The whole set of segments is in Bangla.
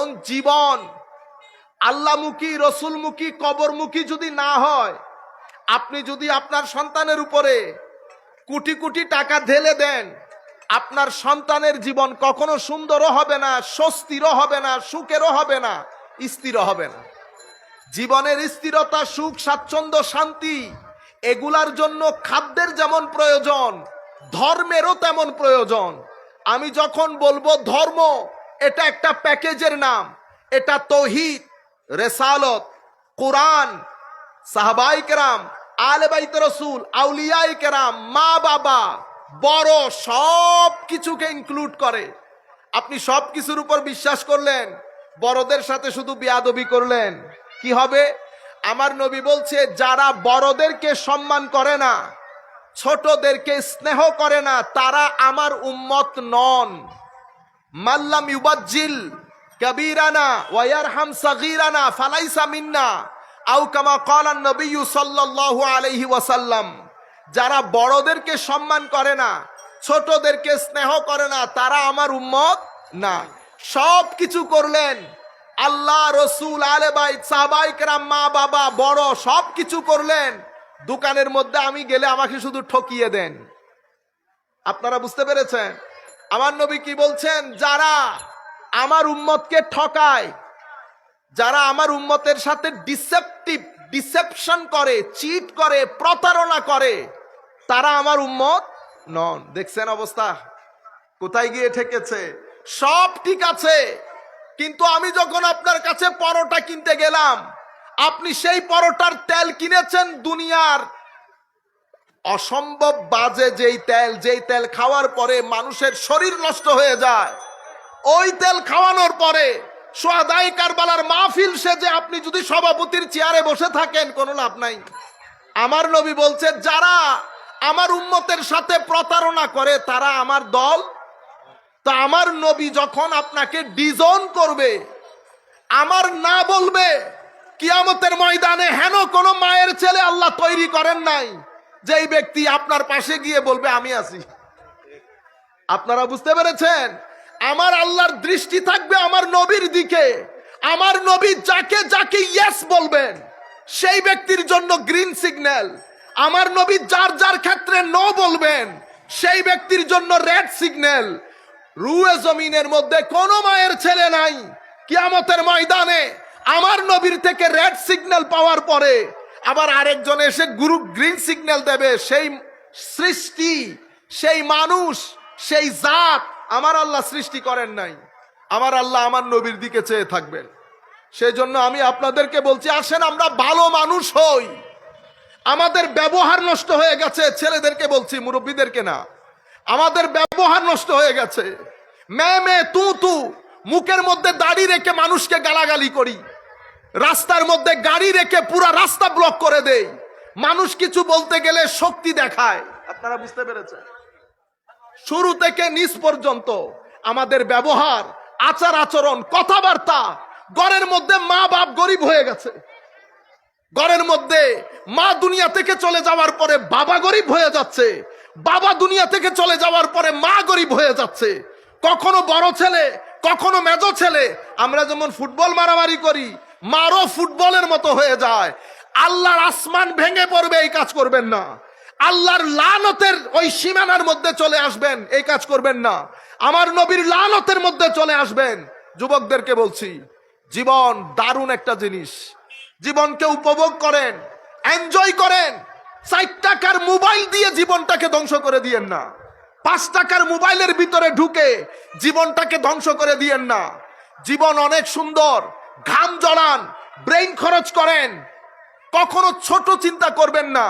কারণ জীবন আল্লাহমুখী, রসুলমুখী, কবরমুখী যদি না হয়, আপনি যদি আপনার সন্তানের উপরে কোটি কোটি টাকা ঢেলে দেন, আপনার সন্তানের জীবন কখনো সুন্দরও হবে না, স্বস্তিরও হবে না, সুখেরও হবে না, স্থিরও হবে না। জীবনের স্থিরতা, সুখ, স্বাচ্ছন্দ্য, শান্তি, এগুলার জন্য খাদ্যের যেমন প্রয়োজন, ধর্মেরও তেমন প্রয়োজন। আমি যখন বলব ধর্ম এটা একটা প্যাকেজের নাম। এটা তৌহিদ, রেসালত, কোরআন, সাহবাই কেরাম আলে বাইত রসুল আউলিয়াই কেরাম, মা বাবা, বড় সব কিছুকে ইনক্লুড করে। আপনি সব কিছুর উপর বিশ্বাস করলেন, বড়দের সাথে শুধু বিয়াদবি করলেন। কি হবে? আমার নবী বলছে, যারা বড়দেরকে সম্মান করে না, ছোটদেরকে স্নেহ করে না, তারা আমার উম্মত নন। মাল্লাম ইউবাজ্জিল কবিরানা ওয়ারহাম সাগীরানা ফালাইসা মিন্না, আও কামা ক্বালান নবী সাল্লাল্লাহু আলাইহি ওয়াসাল্লাম। যারা বড়দেরকে সম্মান করে না, ছোটদেরকে স্নেহ করে না, তারা আমার উম্মত না। সব কিছু করলেন। আল্লাহ, রসুল, আলে ভাই সাহাবাই কেরাম, মা, বাবা, বড় সব কিছু করলেন। দোকানের মধ্যে আমি গেলে আমাকে শুধু ঠকিয়ে দেন। আপনারা বুঝতে পেরেছেন? আমার নবী কি বলছেন? যারা আমার উম্মতকে ঠকায়, যারা আমার উম্মতের সাথে ডিসেপটিভ ডিসেপশন করে চিট করে, প্রতারণা করে, তারা আমার উম্মত নন। দেখছেন অবস্থা? কোথায় গিয়ে ঠেকেছে? সব ঠিক আছে, কিন্তু আমি যখন আপনার কাছে পরোটা কিনতে গেলাম, আপনি সেই পরোটার তেল কিনেছেন দুনিয়ার অসম্ভব বাজে যেই তেল যেই তেল খাওয়ার পরে মানুষের শরীর নষ্ট হয়ে যায়। ওই তেল খাওয়ানোর পরে সোয়াদাই কারবালার মাহফিল সেজে আপনি যদি সভাপতির চেয়ারে বসে থাকেন, কোনো লাভ নাই। আমার নবী বলছে, যারা আমার উম্মতের সাথে প্রতারণা করে, তারা আমার দল। তা আমার নবী যখন আপনাকে ডিজন করবে, আমার না বলবে, কিয়ামতের ময়দানে হেন কোন মায়ের ছেলে আল্লাহ তৈরি করেন নাই। যেই ব্যক্তি আপনার পাশে গিয়ে বলবে, আমি আছি। আপনারা বুঝতে পেরেছেন? আমার আল্লাহর দৃষ্টি থাকবে আমার নবীর দিকে। আমার নবী যাকে যাকে ইয়েস বলবেন, সেই ব্যক্তির জন্য গ্রিন সিগন্যাল আমার নবী যার যার ক্ষেত্রে নো বলবেন, সেই ব্যক্তির জন্য রেড সিগন্যাল রুয়ে জমিনের মধ্যে কোনো মায়ের ছেলে নাই। কিয়ামতের ময়দানে আমার নবীর থেকে রেড সিগন্যাল পাওয়ার পরে আবার আরেকজন এসে গুরু গ্রিন সিগন্যাল দেবে, সেই সৃষ্টি, সেই মানুষ, সেই জাত, আমার আল্লাহ সৃষ্টি করেন নাই। আমার আল্লাহ আমার নবীর দিকে চেয়ে থাকবেন। সেই জন্য আমি আপনাদেরকে বলছি, আসেন আমরা ভালো মানুষ হই। আমাদের ব্যবহার নষ্ট হয়ে গেছে, ছেলেদেরকে বলছি, মুরব্বীদেরকে না। আমাদের ব্যবহার নষ্ট হয়ে গেছে। মে মে তু তু, মুখের মধ্যে দাড়ি রেখে মানুষকে গালাগালি করি। রাস্তার মধ্যে গাড়ি রেখে পুরা রাস্তা ব্লক করে দেই। মানুষ কিছু বলতে গেলে শক্তি দেখায়। আপনারা বুঝতে পেরেছেন? শুরু থেকে নিচ পর্যন্ত আমাদের ব্যবহার, আচার আচরণ, কথাবার্তা ঘরের মধ্যে মা বাপ গরিব হয়ে গেছে। ঘরের মধ্যে মা দুনিয়া থেকে চলে যাওয়ার পরে বাবা গরিব হয়ে যাচ্ছে। বাবা দুনিয়া থেকে চলে যাওয়ার পরে মা গরিব হয়ে যাচ্ছে। কখনো বড় ছেলে কখনো মেজো ছেলে, আমরা যেমন ফুটবল মারামারি করি মারো ফুটবলের মতো হয়ে যায়। আল্লাহর আসমান ভেঙে পড়বে, এই কাজ করবেন না। আল্লাহর লানতের ওই সীমানার মধ্যে চলে আসবেন, এই কাজ করবেন না। আমার নবীর লানতের মধ্যে চলে আসবেন। যুবকদেরকে বলছি, জীবন দারুণ একটা জিনিস। জীবনকে উপভোগ করেন এনজয় করেন। ষাট টাকার মোবাইল দিয়ে জীবনটাকে ধ্বংস করে দিয়েন না। পাঁচ টাকার মোবাইলের ভিতরে ঢুকে জীবনটাকে ধ্বংস করে দিয়েন না। জীবন অনেক সুন্দর, ঘাম জড়ান, ব্রেইন খরচ করেন। কখনো ছোট চিন্তা করবেন না,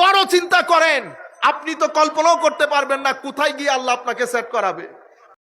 বড় চিন্তা করেন। আপনি তো কল্পনাও করতে পারবেন না কোথায় গিয়ে আল্লাহ আপনাকে সেট করাবে।